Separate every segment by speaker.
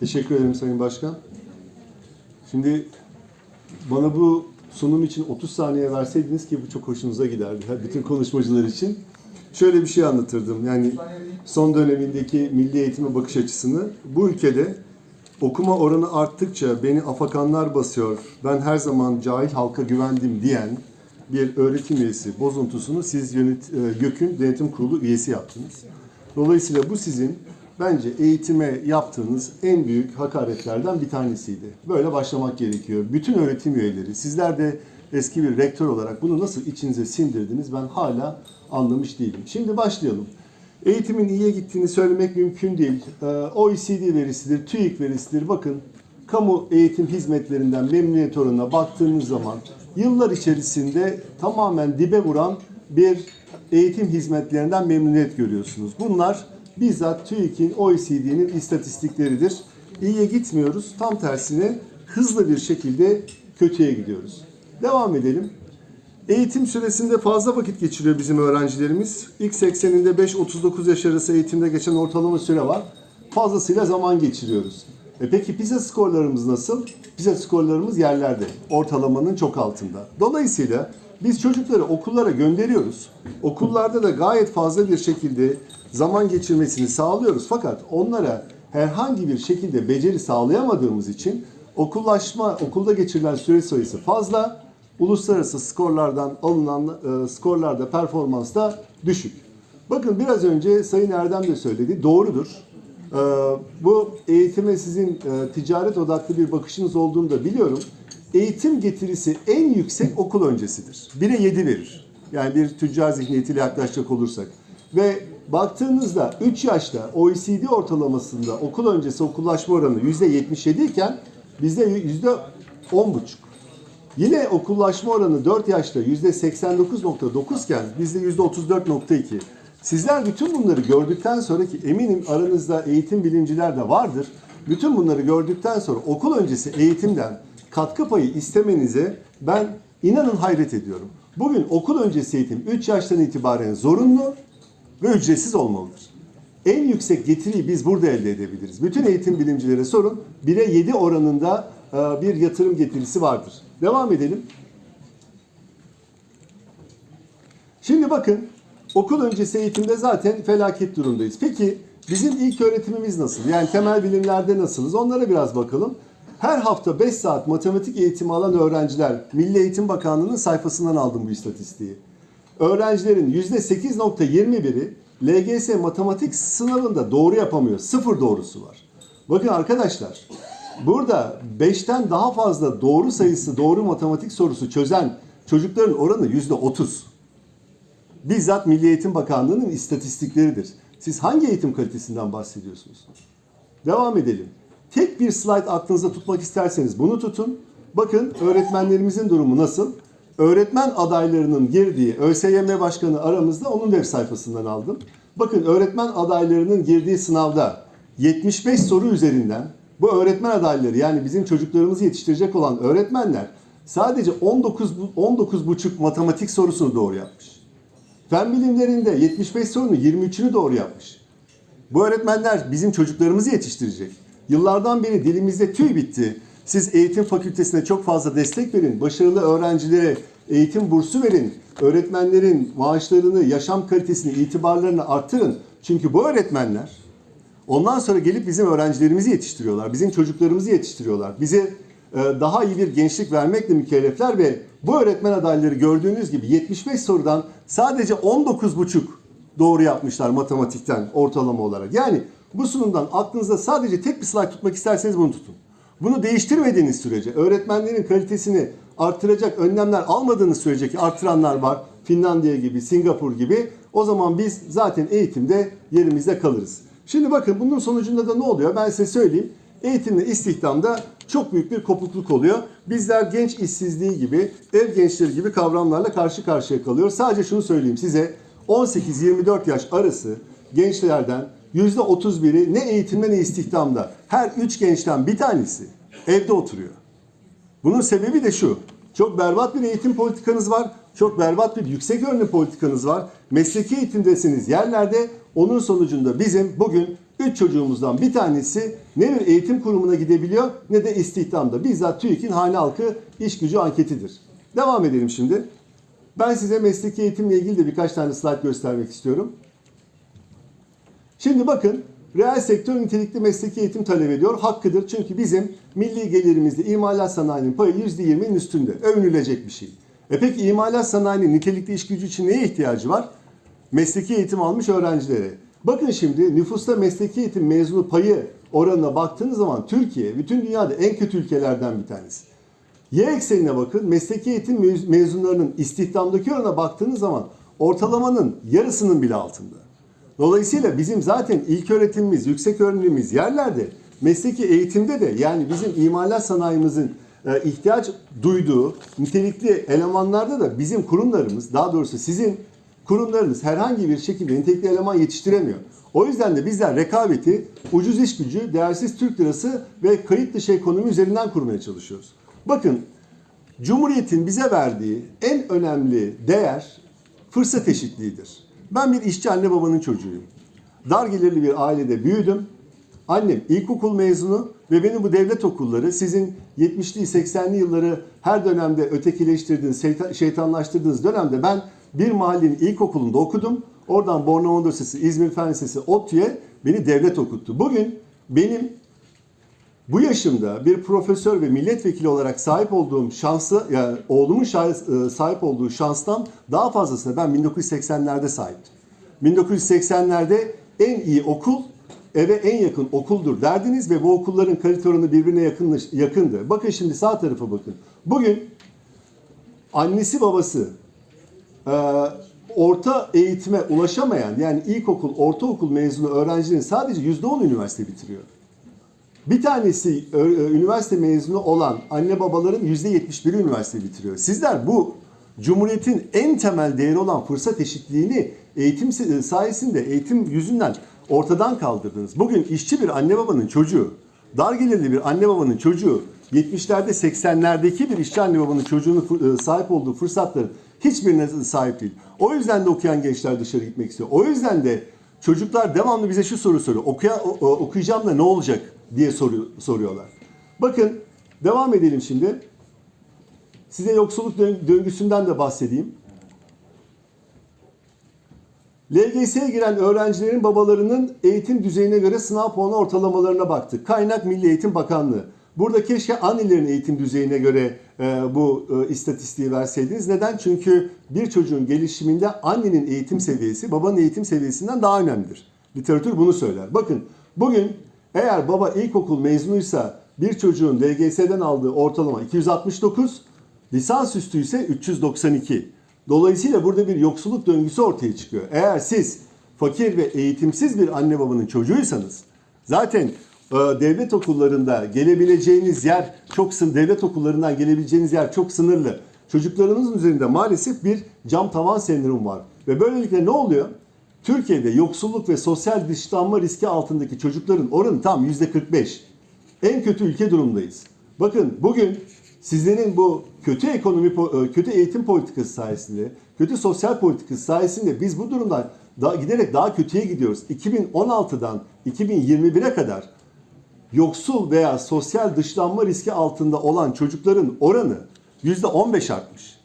Speaker 1: Teşekkür ederim Sayın Başkan. Şimdi bana bu sunum için 30 saniye verseydiniz ki bu çok hoşunuza giderdi. Bütün konuşmacılar için. Şöyle bir şey anlatırdım. Yani son dönemindeki milli eğitime bakış açısını bu ülkede okuma oranı arttıkça beni afakanlar basıyor. Ben her zaman cahil halka güvendim diyen bir öğretim üyesi bozuntusunu siz yönet, e, YÖK'ün denetim kurulu üyesi yaptınız. Dolayısıyla bu sizin bence eğitime yaptığınız en büyük hakaretlerden bir tanesiydi. Böyle başlamak gerekiyor. Bütün öğretim üyeleri, sizler de eski bir rektör olarak bunu nasıl içinize sindirdiniz ben hala anlamış değilim. Şimdi başlayalım. Eğitimin iyiye gittiğini söylemek mümkün değil. Ee, OECD verisidir, TÜİK verisidir. Bakın kamu eğitim hizmetlerinden memnuniyet oranına baktığınız zaman yıllar içerisinde tamamen dibe vuran bir eğitim hizmetlerinden memnuniyet görüyorsunuz. Bunlar bizzat TÜİK'in, OECD'nin istatistikleridir. İyiye gitmiyoruz. Tam tersine hızlı bir şekilde kötüye gidiyoruz. Devam edelim. Eğitim süresinde fazla vakit geçiriyor bizim öğrencilerimiz. İlk 80'inde 5-39 yaş arası eğitimde geçen ortalama süre var. Fazlasıyla zaman geçiriyoruz. E peki PISA skorlarımız nasıl? PISA skorlarımız yerlerde. Ortalamanın çok altında. Dolayısıyla biz çocukları okullara gönderiyoruz. Okullarda da gayet fazla bir şekilde zaman geçirmesini sağlıyoruz. Fakat onlara herhangi bir şekilde beceri sağlayamadığımız için okullaşma, okulda geçirilen süre sayısı fazla uluslararası skorlardan alınan e, skorlarda performans da düşük. Bakın biraz önce Sayın Erdem de söyledi. Doğrudur. E, bu eğitime sizin e, ticaret odaklı bir bakışınız olduğunu da biliyorum. Eğitim getirisi en yüksek okul öncesidir. 1'e 7 verir. Yani bir tüccar zihniyetiyle yaklaşacak olursak. Ve baktığınızda 3 yaşta OECD ortalamasında okul öncesi okullaşma oranı %77 iken bizde %10,5. Yine okullaşma oranı 4 yaşta %89.9 iken bizde %34.2. Sizler bütün bunları gördükten sonra ki eminim aranızda eğitim bilimciler de vardır. Bütün bunları gördükten sonra okul öncesi eğitimden katkı payı istemenize ben inanın hayret ediyorum. Bugün okul öncesi eğitim 3 yaştan itibaren zorunlu ve ücretsiz olmalıdır. En yüksek getiriyi biz burada elde edebiliriz. Bütün eğitim bilimcilere sorun. 1'e 7 oranında e, bir yatırım getirisi vardır. Devam edelim. Şimdi bakın okul öncesi eğitimde zaten felaket durumdayız. Peki bizim ilk öğretimimiz nasıl? Yani temel bilimlerde nasılız? Onlara biraz bakalım. Her hafta 5 saat matematik eğitimi alan öğrenciler Milli Eğitim Bakanlığı'nın sayfasından aldım bu istatistiği. Öğrencilerin %8.21'i LGS matematik sınavında doğru yapamıyor. Sıfır doğrusu var. Bakın arkadaşlar burada 5'ten daha fazla doğru sayısı doğru matematik sorusu çözen çocukların oranı %30. Bizzat Milli Eğitim Bakanlığı'nın istatistikleridir. Siz hangi eğitim kalitesinden bahsediyorsunuz? Devam edelim. Tek bir slide aklınızda tutmak isterseniz bunu tutun. Bakın öğretmenlerimizin durumu nasıl? Öğretmen adaylarının girdiği ÖSYM Başkanı aramızda onun web sayfasından aldım. Bakın öğretmen adaylarının girdiği sınavda 75 soru üzerinden bu öğretmen adayları yani bizim çocuklarımızı yetiştirecek olan öğretmenler sadece 19 19,5 matematik sorusunu doğru yapmış. Fen bilimlerinde 75 sorunun 23'ünü doğru yapmış. Bu öğretmenler bizim çocuklarımızı yetiştirecek. Yıllardan beri dilimizde tüy bitti. Siz eğitim fakültesine çok fazla destek verin. Başarılı öğrencilere eğitim bursu verin. Öğretmenlerin maaşlarını, yaşam kalitesini, itibarlarını arttırın. Çünkü bu öğretmenler ondan sonra gelip bizim öğrencilerimizi yetiştiriyorlar. Bizim çocuklarımızı yetiştiriyorlar. Bize e, daha iyi bir gençlik vermekle mükellefler ve bu öğretmen adayları gördüğünüz gibi 75 sorudan sadece 19,5 doğru yapmışlar matematikten ortalama olarak. Yani bu sunumdan aklınızda sadece tek bir slide tutmak isterseniz bunu tutun. Bunu değiştirmediğiniz sürece, öğretmenlerin kalitesini artıracak önlemler almadığınız sürece ki artıranlar var. Finlandiya gibi, Singapur gibi. O zaman biz zaten eğitimde yerimizde kalırız. Şimdi bakın bunun sonucunda da ne oluyor? Ben size söyleyeyim. Eğitimle istihdamda çok büyük bir kopukluk oluyor. Bizler genç işsizliği gibi, ev gençleri gibi kavramlarla karşı karşıya kalıyor. Sadece şunu söyleyeyim size. 18-24 yaş arası gençlerden %31'i ne eğitimde ne istihdamda. Her 3 gençten bir tanesi evde oturuyor. Bunun sebebi de şu. Çok berbat bir eğitim politikanız var. Çok berbat bir yüksek öğrenim politikanız var. Mesleki eğitimdesiniz yerlerde. Onun sonucunda bizim bugün Üç çocuğumuzdan bir tanesi ne bir eğitim kurumuna gidebiliyor ne de istihdamda. Bizzat TÜİK'in hane halkı iş gücü anketidir. Devam edelim şimdi. Ben size mesleki eğitimle ilgili de birkaç tane slide göstermek istiyorum. Şimdi bakın reel sektör nitelikli mesleki eğitim talep ediyor. Hakkıdır çünkü bizim milli gelirimizde imalat sanayinin payı %20'nin üstünde. Övünülecek bir şey. E peki imalat sanayinin nitelikli iş gücü için neye ihtiyacı var? Mesleki eğitim almış öğrencilere. Bakın şimdi nüfusta mesleki eğitim mezunu payı oranına baktığınız zaman Türkiye bütün dünyada en kötü ülkelerden bir tanesi. Y eksenine bakın. Mesleki eğitim mez- mezunlarının istihdamdaki oranına baktığınız zaman ortalamanın yarısının bile altında. Dolayısıyla bizim zaten ilk öğretimimiz, yüksek öğrenimimiz yerlerde. Mesleki eğitimde de yani bizim imalat sanayimizin e, ihtiyaç duyduğu nitelikli elemanlarda da bizim kurumlarımız, daha doğrusu sizin kurumlarınız herhangi bir şekilde nitelikli eleman yetiştiremiyor. O yüzden de bizler rekabeti ucuz iş gücü, değersiz Türk lirası ve kayıt dışı ekonomi üzerinden kurmaya çalışıyoruz. Bakın Cumhuriyet'in bize verdiği en önemli değer fırsat eşitliğidir. Ben bir işçi anne babanın çocuğuyum. Dar gelirli bir ailede büyüdüm. Annem ilkokul mezunu ve beni bu devlet okulları sizin 70'li 80'li yılları her dönemde ötekileştirdiğiniz, şeytan- şeytanlaştırdığınız dönemde ben bir mahallenin ilkokulunda okudum. Oradan Bornova Üniversitesi, İzmir Fen Lisesi, ODTÜ'ye beni devlet okuttu. Bugün benim bu yaşımda bir profesör ve milletvekili olarak sahip olduğum şansı, yani oğlumun e, sahip olduğu şanstan daha fazlasına ben 1980'lerde sahiptim. 1980'lerde en iyi okul eve en yakın okuldur derdiniz ve bu okulların kalite oranı birbirine yakın, yakındı. Bakın şimdi sağ tarafa bakın. Bugün annesi babası e, orta eğitime ulaşamayan yani ilkokul, ortaokul mezunu öğrencilerin sadece %10 üniversite bitiriyor. Bir tanesi ö- ö- üniversite mezunu olan anne babaların %71'i üniversite bitiriyor. Sizler bu Cumhuriyet'in en temel değeri olan fırsat eşitliğini eğitim se- sayesinde, eğitim yüzünden ortadan kaldırdınız. Bugün işçi bir anne babanın çocuğu, dar gelirli bir anne babanın çocuğu, 70'lerde 80'lerdeki bir işçi anne babanın çocuğunun e, sahip olduğu fırsatların hiçbirine sahip değil. O yüzden de okuyan gençler dışarı gitmek istiyor. O yüzden de çocuklar devamlı bize şu soru soruyor. Okuya, okuyacağım da ne olacak diye soru, soruyorlar. Bakın devam edelim şimdi. Size yoksulluk dön- döngüsünden de bahsedeyim. LGS'ye giren öğrencilerin babalarının eğitim düzeyine göre sınav puanı ortalamalarına baktık. Kaynak Milli Eğitim Bakanlığı. Burada keşke annelerin eğitim düzeyine göre e, bu e, istatistiği verseydiniz. Neden? Çünkü bir çocuğun gelişiminde annenin eğitim seviyesi babanın eğitim seviyesinden daha önemlidir. Literatür bunu söyler. Bakın bugün eğer baba ilkokul mezunuysa bir çocuğun LGS'den aldığı ortalama 269, lisansüstü ise 392. Dolayısıyla burada bir yoksulluk döngüsü ortaya çıkıyor. Eğer siz fakir ve eğitimsiz bir anne babanın çocuğuysanız zaten e, devlet okullarında gelebileceğiniz yer çok sınırlı, devlet okullarından gelebileceğiniz yer çok sınırlı. Çocuklarınızın üzerinde maalesef bir cam tavan sendromu var. Ve böylelikle ne oluyor? Türkiye'de yoksulluk ve sosyal dışlanma riski altındaki çocukların oranı tam %45. En kötü ülke durumdayız. Bakın bugün sizlerin bu kötü ekonomi, e, kötü eğitim politikası sayesinde, kötü sosyal politikası sayesinde biz bu durumdan daha, giderek daha kötüye gidiyoruz. 2016'dan 2021'e kadar yoksul veya sosyal dışlanma riski altında olan çocukların oranı %15 artmış.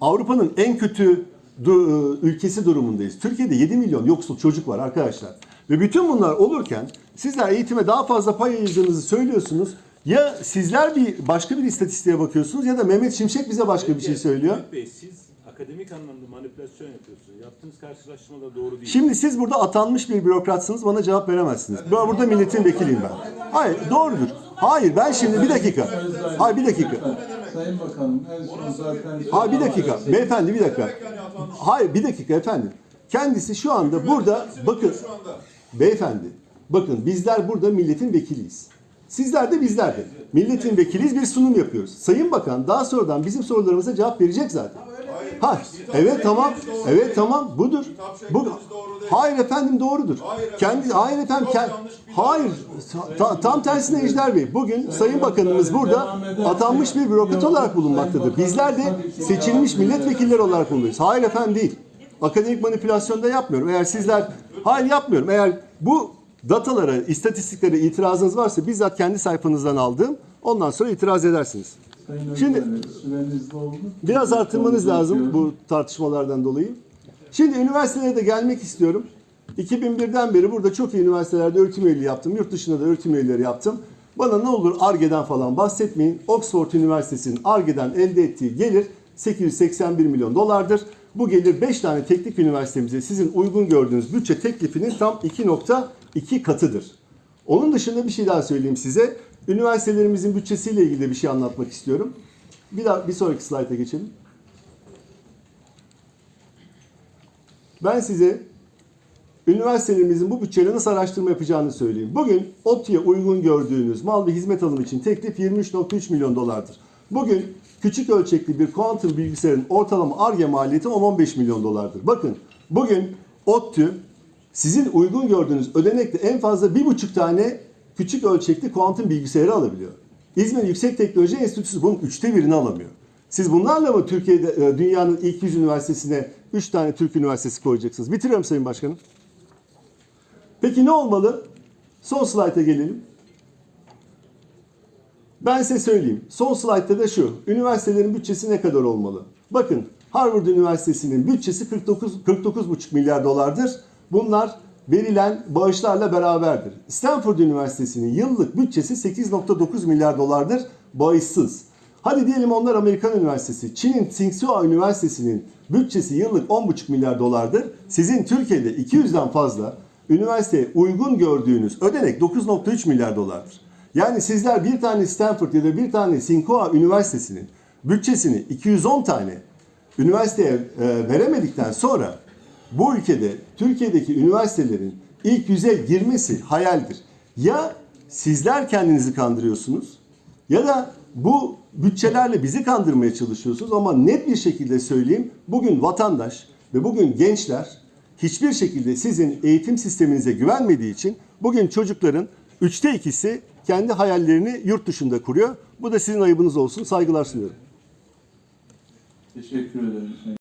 Speaker 1: Avrupa'nın en kötü du- ülkesi durumundayız. Türkiye'de 7 milyon yoksul çocuk var arkadaşlar. Ve bütün bunlar olurken sizler eğitime daha fazla pay ayırdığınızı söylüyorsunuz. Ya sizler bir başka bir istatistiğe bakıyorsunuz ya da Mehmet Şimşek bize başka bir şey söylüyor.
Speaker 2: Mehmet Bey siz akademik anlamda manipülasyon yapıyorsunuz. Yaptığınız karşılaştırma da doğru değil.
Speaker 1: Şimdi siz burada atanmış bir bürokratsınız bana cevap veremezsiniz. Ben burada milletin vekiliyim ben. Hayır doğrudur. Hayır ben şimdi bir dakika. Hayır bir dakika.
Speaker 3: Sayın Bakanım en son zaten...
Speaker 1: Hayır bir dakika. Beyefendi bir dakika. Hayır bir dakika efendim. Kendisi şu anda burada bakın. Beyefendi bakın bizler burada milletin vekiliyiz. Sizler de bizler de. Milletin vekiliyiz bir sunum yapıyoruz. Sayın Bakan daha sonradan bizim sorularımıza cevap verecek zaten. Ha, evet tamam. Evet tamam budur. Bu Hayır efendim doğrudur. Kendi hayır efendim kend, hayır ta- tam tersine Ejder Bey. Bugün Sayın Bakanımız burada atanmış bir bürokrat olarak bulunmaktadır. Bizler de seçilmiş milletvekilleri olarak bulunuyoruz. Hayır efendim değil. Akademik manipülasyon da yapmıyorum. Eğer sizler hayır yapmıyorum. Eğer bu datalara, istatistiklere itirazınız varsa bizzat kendi sayfanızdan aldım. Ondan sonra itiraz edersiniz. Şimdi-. Biraz artırmanız lazım bu tartışmalardan dolayı. Şimdi üniversitelere de gelmek istiyorum. 2001'den beri burada çok iyi üniversitelerde öğretim üyeliği yaptım. Yurt dışında da öğretim üyeleri yaptım. Bana ne olur ARGE'den falan bahsetmeyin. Oxford Üniversitesi'nin ARGE'den elde ettiği gelir 881 milyon dolardır. Bu gelir 5 tane teknik üniversitemize sizin uygun gördüğünüz bütçe teklifinin tam 2.2 katıdır. Onun dışında bir şey daha söyleyeyim size. Üniversitelerimizin bütçesiyle ilgili bir şey anlatmak istiyorum. Bir daha bir sonraki slayta geçelim. Ben size üniversitelerimizin bu bütçeyle nasıl araştırma yapacağını söyleyeyim. Bugün ODTÜ'ye uygun gördüğünüz mal ve hizmet alımı için teklif 23.3 milyon dolardır. Bugün küçük ölçekli bir kuantum bilgisayarın ortalama ARGE maliyeti 10-15 milyon dolardır. Bakın bugün ODTÜ sizin uygun gördüğünüz ödenekle en fazla bir buçuk tane küçük ölçekli kuantum bilgisayarı alabiliyor. İzmir Yüksek Teknoloji Enstitüsü bunun üçte birini alamıyor. Siz bunlarla mı Türkiye'de e, dünyanın ilk 100 üniversitesine 3 tane Türk üniversitesi koyacaksınız? Bitiriyorum Sayın Başkanım. Peki ne olmalı? Son slayta gelelim. Ben size söyleyeyim. Son slaytta da şu. Üniversitelerin bütçesi ne kadar olmalı? Bakın Harvard Üniversitesi'nin bütçesi 49 49,5 milyar dolardır. Bunlar verilen bağışlarla beraberdir. Stanford Üniversitesi'nin yıllık bütçesi 8.9 milyar dolardır bağışsız. Hadi diyelim onlar Amerikan Üniversitesi. Çin'in Tsinghua Üniversitesi'nin bütçesi yıllık 10,5 milyar dolardır. Sizin Türkiye'de 200'den fazla üniversiteye uygun gördüğünüz ödenek 9.3 milyar dolardır. Yani sizler bir tane Stanford ya da bir tane Tsinghua Üniversitesi'nin bütçesini 210 tane üniversiteye e, veremedikten sonra bu ülkede Türkiye'deki üniversitelerin ilk yüze girmesi hayaldir. Ya sizler kendinizi kandırıyorsunuz ya da bu bütçelerle bizi kandırmaya çalışıyorsunuz ama net bir şekilde söyleyeyim bugün vatandaş ve bugün gençler hiçbir şekilde sizin eğitim sisteminize güvenmediği için bugün çocukların üçte ikisi kendi hayallerini yurt dışında kuruyor. Bu da sizin ayıbınız olsun. Saygılar sunuyorum.
Speaker 3: Teşekkür ederim.